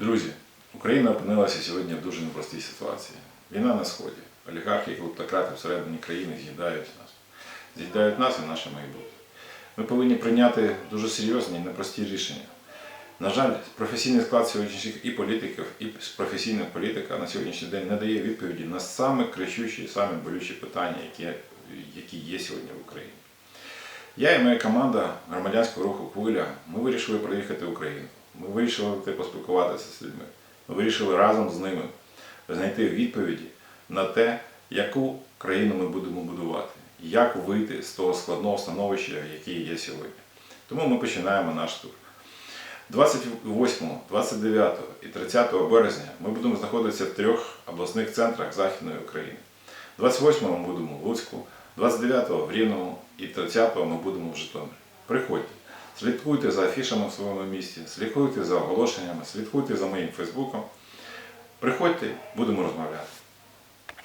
Друзі, Україна опинилася сьогодні в дуже непростій ситуації. Війна на сході. Олігархи і клептократи всередині країни з'їдають нас. З'їдають нас і наше майбутнє. Ми повинні прийняти дуже серйозні і непрості рішення. На жаль, професійний склад сьогоднішніх і політиків, і професійна політика на сьогоднішній день не дає відповіді на саме кричущі і саме болючі питання, які, які є сьогодні в Україні. Я і моя команда громадянського руху Хвиля, ми вирішили проїхати Україну. Ми вирішили поспілкуватися з людьми. Ми вирішили разом з ними знайти відповіді на те, яку країну ми будемо будувати, як вийти з того складного становища, яке є сьогодні. Тому ми починаємо наш тур. 28, 29 і 30 березня ми будемо знаходитися в трьох обласних центрах Західної України. 28 ми будемо в Луцьку, 29 в Рівному і 30 ми будемо в Житомирі. Приходьте, слідкуйте за афішами в своєму місті, слідкуйте за оголошеннями, слідкуйте за моїм Фейсбуком. Приходьте, будемо розмовляти.